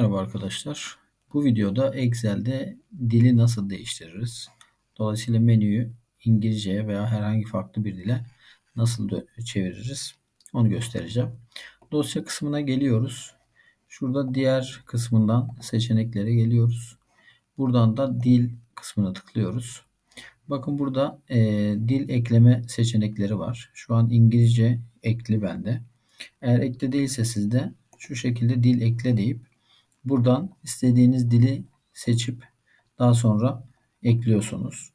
Merhaba arkadaşlar. Bu videoda Excel'de dili nasıl değiştiririz? Dolayısıyla menüyü İngilizceye veya herhangi farklı bir dile nasıl çeviririz? Onu göstereceğim. Dosya kısmına geliyoruz. Şurada diğer kısmından seçeneklere geliyoruz. Buradan da dil kısmına tıklıyoruz. Bakın burada e, dil ekleme seçenekleri var. Şu an İngilizce ekli bende. Eğer ekli değilse sizde şu şekilde dil ekle deyip Buradan istediğiniz dili seçip daha sonra ekliyorsunuz.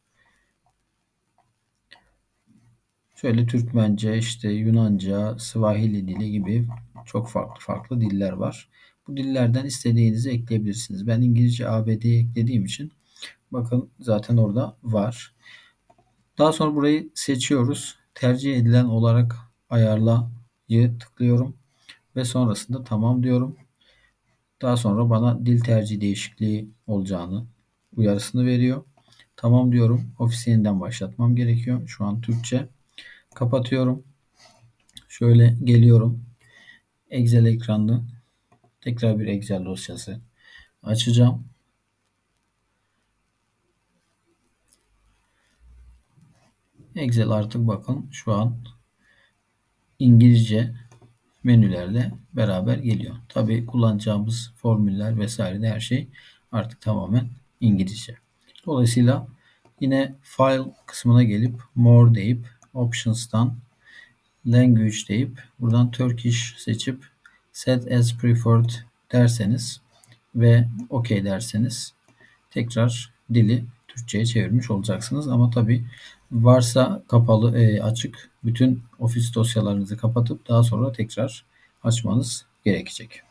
Şöyle Türkmence, işte Yunanca, Swahili dili gibi çok farklı farklı diller var. Bu dillerden istediğinizi ekleyebilirsiniz. Ben İngilizce ABD'yi eklediğim için bakın zaten orada var. Daha sonra burayı seçiyoruz. Tercih edilen olarak ayarlayı tıklıyorum ve sonrasında tamam diyorum. Daha sonra bana dil tercih değişikliği olacağını uyarısını veriyor. Tamam diyorum. Ofisi yeniden başlatmam gerekiyor. Şu an Türkçe. Kapatıyorum. Şöyle geliyorum. Excel ekranını tekrar bir Excel dosyası açacağım. Excel artık bakın şu an İngilizce menülerle beraber geliyor. Tabi kullanacağımız formüller vesaire de her şey artık tamamen İngilizce. Dolayısıyla yine file kısmına gelip more deyip options'tan language deyip buradan Turkish seçip set as preferred derseniz ve OK derseniz tekrar dili Türkçe'ye çevirmiş olacaksınız. Ama tabi varsa kapalı e, açık bütün ofis dosyalarınızı kapatıp daha sonra tekrar açmanız gerekecek.